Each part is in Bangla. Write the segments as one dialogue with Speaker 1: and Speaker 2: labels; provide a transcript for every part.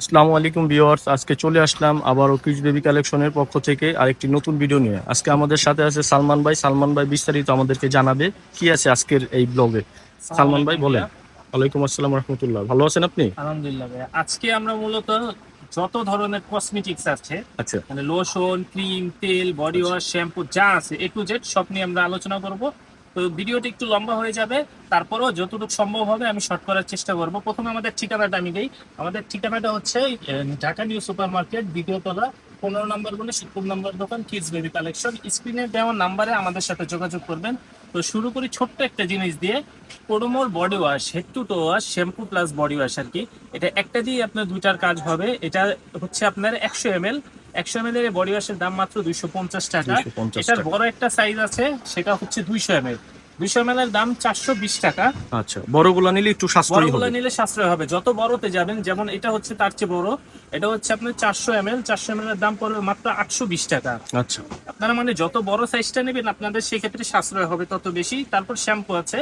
Speaker 1: আসসালামু আলাইকুম ভিউয়ার্স আজকে চলে আসলাম আবারও কিউজ বেবি কালেকশনের পক্ষ থেকে আরেকটি নতুন ভিডিও নিয়ে। আজকে আমাদের সাথে আছে সালমান ভাই। সালমান ভাই বিস্তারিত আমাদেরকে জানাবে কি আছে আজকের এই ব্লগে। সালমান ভাই বলেন। ওয়ালাইকুম আসসালাম রহমতুল্লাহ। ভালো আছেন আপনি?
Speaker 2: আলহামদুলিল্লাহ ভাইয়া। আজকে আমরা মূলত যত ধরনের কসমেটিক্স আছে
Speaker 1: আচ্ছা।
Speaker 2: মানে লোশন ক্রিম তেল বডি ওয়াশ শ্যাম্পু যা আছে এ টু জেড সব নিয়ে আমরা আলোচনা করব। তো ভিডিওটি একটু লম্বা হয়ে যাবে, তারপরেও যতটুকু সম্ভব হবে আমি শর্ট করার চেষ্টা করব। প্রথমে আমাদের ঠিকানাটা আমি দিই। আমাদের ঠিকানাটা হচ্ছে ঢাকা নিউ সুপার মার্কেট দ্বিতীয় তলা, পনেরো নম্বর বলে সত্তর নম্বর দোকান কিডস বেবি কালেকশন স্ক্রিনে দেওয়া নাম্বারে আমাদের সাথে যোগাযোগ করবেন। তো শুরু করি ছোট্ট একটা জিনিস দিয়ে। পোডোমোর body wash head to toe wash shampoo plus body wash আর কি। এটা একটা দিয়ে আপনার দুইটার কাজ হবে। এটা হচ্ছে আপনার একশো এম একশো এমএল এর বডি ওয়াশের দাম মাত্র দুইশো পঞ্চাশ টাকা। এটার বড় একটা সাইজ আছে সেটা হচ্ছে দুইশো এম এল দুইশো এম এর দাম চারশো বিশ টাকা।
Speaker 1: আচ্ছা বড়গুলো নিলে একটু সাশ্রয়ী
Speaker 2: বড়গুলো নিলে সাশ্রয় হবে। যত বড়তে যাবেন যেমন এটা হচ্ছে তার চেয়ে বড় এটা হচ্ছে আপনার চারশো এম এল চারশো এম এর দাম পড়বে মাত্র আটশো বিশ টাকা।
Speaker 1: আচ্ছা।
Speaker 2: আপনারা মানে যত বড় সাইজটা নেবেন আপনাদের সেক্ষেত্রে সাশ্রয় হবে তত বেশি। তারপর শ্যাম্পু আছে।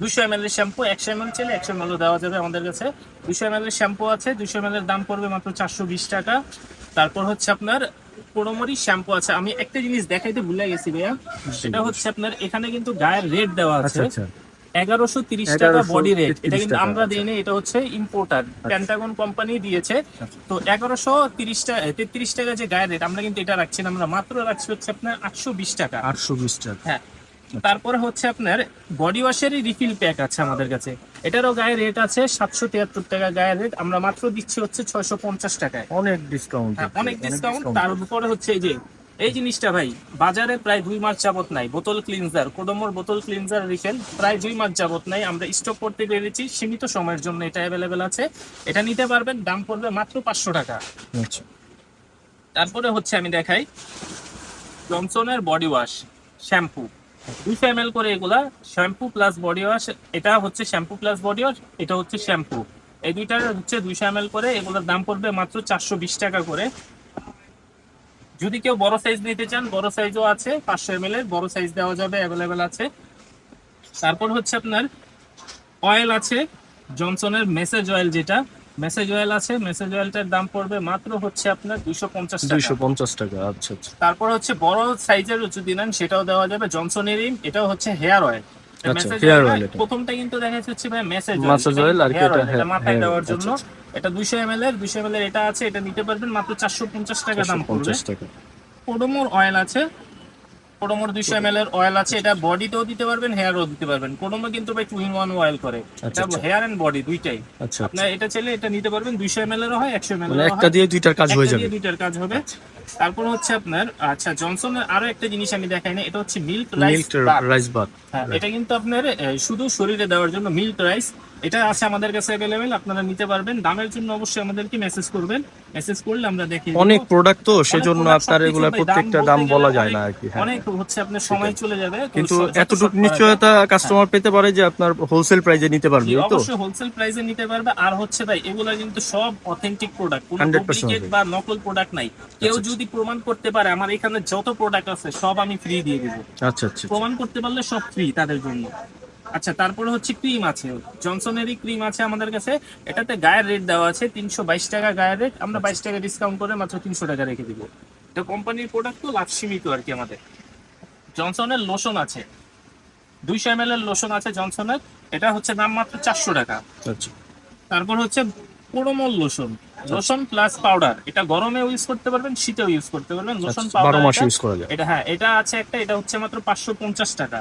Speaker 2: দুশো এম এল এর শ্যাম্পু একশো এম এল চাইলে একশো এম দেওয়া যাবে আমাদের কাছে। দুশো এম এল এর শ্যাম্পু আছে। দুশো এম এল এর দাম পড়বে মাত্র চারশো বিশ টাকা। তারপর হচ্ছে আপনার পোড়োমরি শ্যাম্পু আছে। আমি একটা জিনিস দেখাইতে ভুলে গেছি ভাইয়া। সেটা হচ্ছে আপনার এখানে কিন্তু গায়ের রেট দেওয়া আছে।
Speaker 1: আচ্ছা আচ্ছা।
Speaker 2: এগারোশো তিরিশ টাকা বডি রেট এটা কিন্তু আমরা
Speaker 1: আচ্ছা।
Speaker 2: দিই না, এটা হচ্ছে ইম্পোর্টার প্যান্টাগন কোম্পানি দিয়েছে। তো এগারোশো তিরিশ টাকা তেত্রিশ টাকা যে গায়ের রেট আমরা কিন্তু এটা রাখছি না আমরা মাত্র রাখছি হচ্ছে আপনার আটশো বিশ টাকা।
Speaker 1: আটশো বিশ টাকা।
Speaker 2: হ্যাঁ তারপরে হচ্ছে আপনার বডি ওয়াশেরই রিফিল প্যাক আছে আমাদের কাছে। এটারও গায়ে রেট আছে সাতশো তিয়াত্তর টাকা গায়ের রেট আমরা মাত্র দিচ্ছি হচ্ছে ছয়শো পঞ্চাশ টাকায়।
Speaker 1: অনেক ডিসকাউন্ট
Speaker 2: হ্যাঁ, অনেক ডিসকাউন্ট তার উপরে হচ্ছে এই যে এই জিনিসটা ভাই বাজারে প্রায় দুই মাস যাবত নাই বোতল ক্লিনজার কোডোমোর বোতল ক্লিনজার রিফেল প্রায় দুই মাস যাবত নাই। আমরা স্টক করতে পেরেছি সীমিত সময়ের জন্য এটা অ্যাভেলেবেল আছে। এটা নিতে পারবেন দাম পড়বে মাত্র পাঁচশো টাকা।
Speaker 1: আচ্ছা।
Speaker 2: তারপরে হচ্ছে আমি দেখাই জনসনের বডি ওয়াশ শ্যাম্পু দুইশো এম করে এগুলা শ্যাম্পু প্লাস বডি ওয়াশ এটা হচ্ছে শ্যাম্পু প্লাস বডি ওয়াশ এটা হচ্ছে শ্যাম্পু এই দুইটার হচ্ছে দুইশো এম করে, এগুলোর দাম পড়বে মাত্র চারশো বিশ টাকা করে। যদি কেউ বড় সাইজ নিতে চান, বড় সাইজও আছে, পাঁচশো এম এর, বড় সাইজ দেওয়া যাবে অ্যাভেলেবেল আছে। তারপর হচ্ছে আপনার অয়েল আছে জনসনের মেসেজ অয়েল যেটা। মেসেজ অয়েল আছে মেসেজ অয়েলটার দাম পড়বে মাত্র হচ্ছে আপনার দুইশো পঞ্চাশ
Speaker 1: দুইশো পঞ্চাশ টাকা আচ্ছা আচ্ছা।
Speaker 2: তারপর হচ্ছে বড় সাইজের যদি নেন সেটাও দেওয়া যাবে জনসনেরই এটাও হচ্ছে হেয়ার অয়েল
Speaker 1: আচ্ছা, hair
Speaker 2: প্রথমটা কিন্তু দেখা যাচ্ছে ভাই মেসেজ
Speaker 1: Massage oil আর কি এটা
Speaker 2: মাথায় দেওয়ার জন্য।
Speaker 1: আচ্ছা,
Speaker 2: এটা দুইশো এম এল এর দুইশো এম এল এর এটা আছে এটা নিতে পারবেন মাত্র চারশো পঞ্চাশ টাকা দাম পড়বে।
Speaker 1: টাকা।
Speaker 2: কোডোমোর অয়েল আছে কোডোমোর দুইশো এম এল এর অয়েল আছে এটা বডিতেও দিতে পারবেন হেয়ারও দিতে পারবেন। কোডোমো কিন্তু ভাই টু ইন ওয়ান অয়েল করে।
Speaker 1: আচ্ছা,
Speaker 2: এটা
Speaker 1: আচ্ছা।
Speaker 2: হেয়ার এন্ড বডি দুইটাই।
Speaker 1: আচ্ছা
Speaker 2: আপনার এটা চাইলে এটা নিতে পারবেন দুইশো এম এল এর হয় একশো এম এল
Speaker 1: মানে
Speaker 2: এর
Speaker 1: একটা দিয়ে দুইটার কাজ হয়ে যাবে।
Speaker 2: দুইটার কাজ হবে। তারপর হচ্ছে আপনার আচ্ছা জনসনের আরও একটা জিনিস আমি দেখাই না এটা হচ্ছে মিল্ক রাইস
Speaker 1: বাত
Speaker 2: হ্যাঁ এটা কিন্তু আপনার শুধু শরীরে দেওয়ার জন্য মিল্ক রাইস এটা আছে আমাদের কাছে অ্যাভেলেবেল আপনারা নিতে পারবেন। দামের জন্য অবশ্যই আমাদেরকে মেসেজ করবেন। মেসেজ করলে আমরা দেখি
Speaker 1: অনেক প্রোডাক্ট তো সেজন্য আপনার এগুলা প্রত্যেকটা
Speaker 2: দাম
Speaker 1: বলা যায় না আর কি হ্যাঁ।
Speaker 2: অনেক হচ্ছে আপনার সময় চলে যাবে
Speaker 1: কিন্তু এতটুকু নিশ্চয়তা কাস্টমার পেতে পারে যে আপনার হোলসেল প্রাইজে নিতে পারবে তো?
Speaker 2: অবশ্যই হোলসেল প্রাইসে নিতে পারবে। আর হচ্ছে ভাই এগুলা কিন্তু সব অথেন্টিক প্রোডাক্ট কোনো ডুপ্লিকেট বা নকল প্রোডাক্ট নাই। কেউ
Speaker 1: আচ্ছা,
Speaker 2: যদি প্রমাণ করতে পারে আমার এখানে যত প্রোডাক্ট আছে সব আমি ফ্রি দিয়ে দেবো।
Speaker 1: আচ্ছা আচ্ছা
Speaker 2: প্রমাণ করতে পারলে সব ফ্রি তাদের জন্য। আচ্ছা তারপরে হচ্ছে ক্রিম আছে। জনসনেরই ক্রিম আছে আমাদের কাছে। এটাতে গায়ের রেট দেওয়া আছে তিনশো বাইশ টাকা গায়ের রেট আমরা বাইশ টাকা ডিসকাউন্ট করে মাত্র তিনশো টাকা রেখে দিব। এটা কোম্পানির প্রোডাক্ট তো লাভ সীমিত আর কি আমাদের। জনসনের লোশন আছে। দুইশো এম এর লোশন আছে জনসনের এটা হচ্ছে দাম মাত্র চারশো টাকা।
Speaker 1: আচ্ছা।
Speaker 2: তারপর হচ্ছে পোড়োমল লোশন লোশন প্লাস পাউডার এটা গরমে ইউজ করতে পারবেন শীতেও ইউজ করতে পারবেন। লোশন পাউডার
Speaker 1: মাস ইউজ করা যায়।
Speaker 2: এটা হ্যাঁ এটা আছে একটা এটা হচ্ছে মাত্র পাঁচশো পঞ্চাশ টাকা।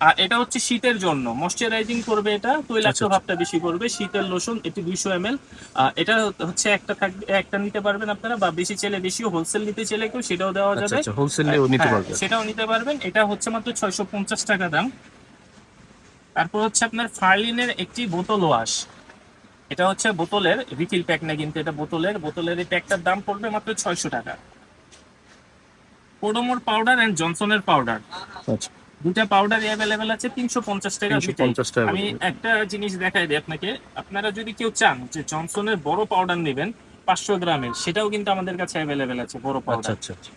Speaker 2: আর এটা হচ্ছে শীতের জন্য ময়শ্চারাইজিং করবে এটা তৈলাক্ত
Speaker 1: আচ্ছা, আচ্ছা।
Speaker 2: ভাবটা বেশি করবে শীতের লোশন এটি দুইশো এম এল এটা হচ্ছে একটা থাকবে একটা নিতে পারবেন আপনারা বা বেশি চাইলে বেশিও হোলসেল নিতে চাইলে কেউ সেটাও দেওয়া
Speaker 1: আচ্ছা
Speaker 2: যাবে।
Speaker 1: আচ্ছা হোলসেলেও নিতে
Speaker 2: হ্যাঁ, সেটাও নিতে পারবেন। এটা হচ্ছে মাত্র ছয়শো পঞ্চাশ টাকা দাম। তারপর হচ্ছে আপনার ফার্লিনের একটি বোতল ওয়াশ এটা হচ্ছে বোতলের রিফিল প্যাক না কিন্তু এটা বোতলের বোতলের এই প্যাকটার দাম পড়বে মাত্র ছয়শো টাকা। পোডোমোর পাউডার এন্ড জনসনের পাউডার
Speaker 1: আচ্ছা।
Speaker 2: দুটা পাউডার অ্যাভেলেবেল আছে তিনশো পঞ্চাশ টাকা আমি একটা জিনিস দেখাই দিই আপনাকে। আপনারা যদি কেউ চান যে জনসনের বড় পাউডার নেবেন পাঁচশো গ্রামের সেটাও কিন্তু আমাদের কাছে অ্যাভেলেবেল আছে বড় পাউডার
Speaker 1: আচ্ছা আচ্ছা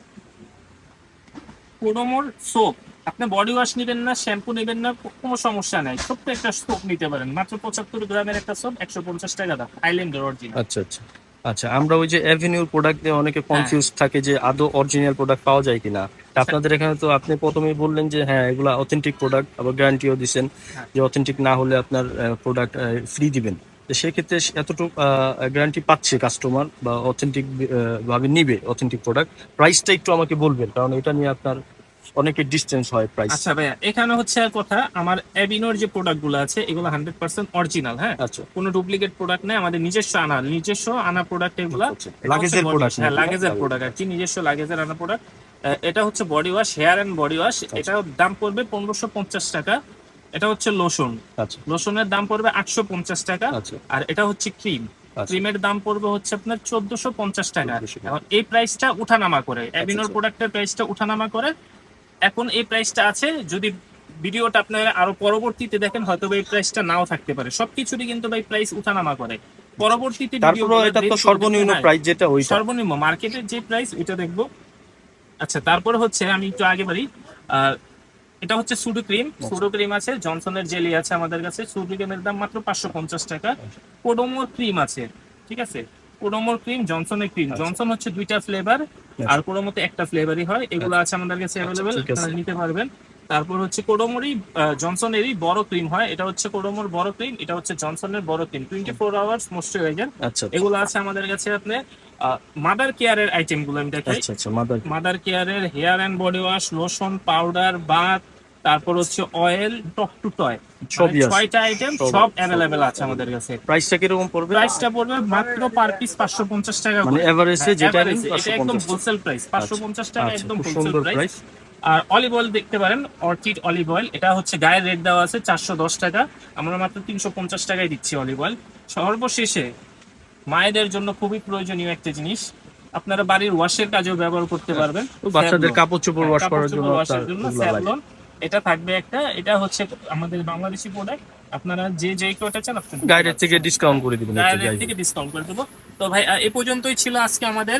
Speaker 2: পোডোমোর সোপ আপনি বডি ওয়াশ নেবেন না শ্যাম্পু নেবেন না কোনো সমস্যা নাই। ছোট্ট একটা সোপ নিতে পারেন। মাত্র পঁচাত্তর গ্রামের একটা সোপ একশো পঞ্চাশ টাকা দাম আইল্যান্ডের অরিজিনাল
Speaker 1: আচ্ছা আচ্ছা। আচ্ছা আমরা ওই যে অ্যাভিনিউর প্রোডাক্ট নিয়ে অনেকে কনফিউজ থাকে যে আদৌ অরিজিনাল প্রোডাক্ট পাওয়া যায় কিনা। আপনাদের এখানে তো আপনি প্রথমেই বললেন যে হ্যাঁ এগুলা অথেন্টিক প্রোডাক্ট আবার গ্যারান্টিও দিচ্ছেন
Speaker 2: হ্যাঁ।
Speaker 1: যে অথেন্টিক না হলে আপনার প্রোডাক্ট ফ্রি দিবেন। তো সেক্ষেত্রে এতটুকু গ্যারান্টি পাচ্ছে কাস্টমার বা অথেন্টিক ভাবে নিবে অথেন্টিক প্রোডাক্ট প্রাইসটা একটু আমাকে বলবেন কারণ এটা নিয়ে আপনার অনেকের ডিস্টেন্স হয় প্রাইস
Speaker 2: আচ্ছা ভাইয়া এখানে হচ্ছে আর কথা আমার অ্যাবিনোর যে প্রোডাক্টগুলো আছে এগুলো হান্ড্রেড পার্সেন্ট অরিজিনাল হ্যাঁ?
Speaker 1: আচ্ছা।
Speaker 2: কোনো ডুপ্লিকেট প্রোডাক্ট নেই আমাদের নিজস্ব আনা নিজস্ব আনা প্রোডাক্ট এগুলা
Speaker 1: লাগেজের প্রোডাক্ট
Speaker 2: হ্যাঁ লাগেজের প্রোডাক্ট আর কি নিজস্ব লাগেজের আনা প্রোডাক্ট এটা হচ্ছে body wash hair and body wash এটার দাম পড়বে পনেরোশো পঞ্চাশ টাকা। এটা হচ্ছে লোশন
Speaker 1: আচ্ছা।
Speaker 2: লোশনের দাম পড়বে আটশো পঞ্চাশ টাকা।
Speaker 1: আচ্ছা।
Speaker 2: আর এটা হচ্ছে ক্রিম
Speaker 1: আচ্ছা।
Speaker 2: ক্রিমের দাম পড়বে হচ্ছে আপনার চোদ্দশো পঞ্চাশ টাকা।
Speaker 1: 1450
Speaker 2: এখন এই প্রাইসটা উঠানামা করে। অ্যাবিনোর
Speaker 1: আচ্ছা।
Speaker 2: প্রোডাক্টের প্রাইসটা উঠানামা করে। এখন এই প্রাইসটা আছে। যদি ভিডিওটা আপনারা আরও পরবর্তীতে দেখেন হয়তো এই প্রাইসটা নাও থাকতে পারে। সবকিছুরই কিন্তু ভাই প্রাইস উঠানামা করে। পরবর্তীতে
Speaker 1: এটা তো সর্বনিম্ন প্রাইস যেটা ওইটা।
Speaker 2: সর্বনিম্ন মার্কেটের যে প্রাইস ওইটা দেখব। আচ্ছা তারপরে হচ্ছে আমি একটু আগে বাড়ি এটা হচ্ছে সুডো ক্রিম সুডো ক্রিম আছে জনসনের জেলি আছে আমাদের কাছে। সুডো ক্রিমের দাম মাত্র পাঁচশো পঞ্চাশ টাকা। কোডোমোর ক্রিম আছে ঠিক আছে? কোডোমোর ক্রিম জনসনের ক্রিম
Speaker 1: আচ্ছা।
Speaker 2: জনসন হচ্ছে দুইটা ফ্লেভার আর কোডোমোতে একটা ফ্লেভারই হয়। এগুলো আছে আমাদের কাছে অ্যাভেলেবেল
Speaker 1: আচ্ছা।
Speaker 2: আপনারা নিতে পারবেন। তারপর হচ্ছে কোডোমোরই জনসনেরই বড় ক্রিম হয়। এটা হচ্ছে কোডোমোর বড় ক্রিম এটা হচ্ছে জনসনের বড় cream twenty four hours moisturiser
Speaker 1: আচ্ছা।
Speaker 2: এগুলো আছে আমাদের কাছে আপনি মাদার কেয়ারের আইটেমগুলো আমি দেখাই।
Speaker 1: আচ্ছা আচ্ছা মাদার
Speaker 2: মাদার কেয়ারের hair and body wash lotion powder bath তারপর হচ্ছে অয়েল টক টু টয়
Speaker 1: সবই
Speaker 2: ছয়টা আইটেম
Speaker 1: সব-
Speaker 2: সব অ্যাভেলেবেল আছে আমাদের কাছে।
Speaker 1: প্রাইসটা কীরকম পড়বে?
Speaker 2: প্রাইসটা পড়বে মাত্র পার পিস পাঁচশো পঞ্চাশ টাকা
Speaker 1: মানে এভারেজে
Speaker 2: হ্যাঁ,
Speaker 1: যেটা
Speaker 2: এটা একদম হোলসেল প্রাইস পাঁচশো পঞ্চাশ টাকা
Speaker 1: আচ্ছা
Speaker 2: একদম হোলসেল প্রাইস আর অলিভ অয়েল দেখতে পারেন অর্কিড অলিভ অয়েল এটা হচ্ছে গায়ের রেট দেওয়া আছে চারশো দশ টাকা। আমরা মাত্র তিনশো পঞ্চাশ টাকায় দিচ্ছি অলিভ অয়েল সর্বশেষে মায়েদের জন্য খুবই প্রয়োজনীয় একটা জিনিস। আপনারা বাড়ির ওয়াশের কাজেও ব্যবহার করতে পারবেন।
Speaker 1: বাচ্চাদের। কাপড় চোপড়
Speaker 2: হ্যাঁ,
Speaker 1: ওয়াশ করার জন্য
Speaker 2: ওয়াশের এটা থাকবে একটা এটা হচ্ছে আমাদের বাংলাদেশি প্রোডাক্ট আপনারা যে যে কয়টা চান আপনি
Speaker 1: গাইডের থেকে ডিসকাউন্ট করে দিবেন হোক।
Speaker 2: থেকে ডিসকাউন্ট করে দেবো। তো ভাই এ পর্যন্তই ছিল আজকে আমাদের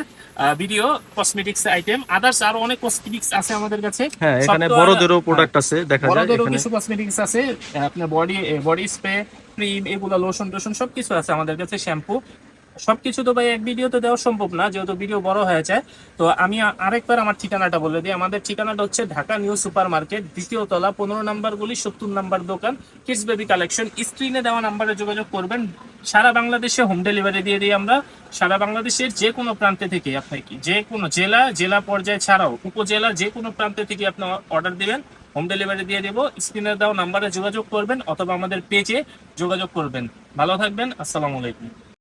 Speaker 2: ভিডিও কসমেটিক্স আইটেম আদার্স আরও অনেক কসমেটিক্স আছে আমাদের কাছে।
Speaker 1: হ্যাঁ এখানে বড়দেরও প্রোডাক্ট আছে দেখা যায়
Speaker 2: বড়দেরও কিছু কসমেটিক্স আছে আপনার বডি বডি স্প্রে ক্রিম এগুলো লোশন টোশন সবকিছু আছে আমাদের কাছে শ্যাম্পু সবকিছু তো ভাই এক ভিডিওতে দেওয়া সম্ভব না, যেহেতু ভিডিও বড় হয়ে যায় তো আমি আরেকবার আমার ঠিকানাটা বলে দিই। আমাদের ঠিকানাটা হচ্ছে ঢাকা নিউ সুপার মার্কেট দ্বিতীয় তলা, পনেরো নাম্বার গুলি, সত্তর নাম্বার দোকান কিডস বেবি কালেকশন স্ক্রিনে দেওয়া নাম্বারে যোগাযোগ করবেন। সারা বাংলাদেশে হোম ডেলিভারি দিয়ে দিই আমরা। সারা বাংলাদেশের যে কোনো প্রান্তে থেকে আপনি কি যে কোনো জেলা জেলা পর্যায়ে ছাড়াও উপজেলা, যে কোনো প্রান্তে থেকে আপনি অর্ডার দিবেন হোম ডেলিভারি দিয়ে দেবো। স্ক্রিনে দেওয়া নাম্বারে যোগাযোগ করবেন অথবা আমাদের পেজে যোগাযোগ করবেন। ভালো থাকবেন। আসসালামু আলাইকুম।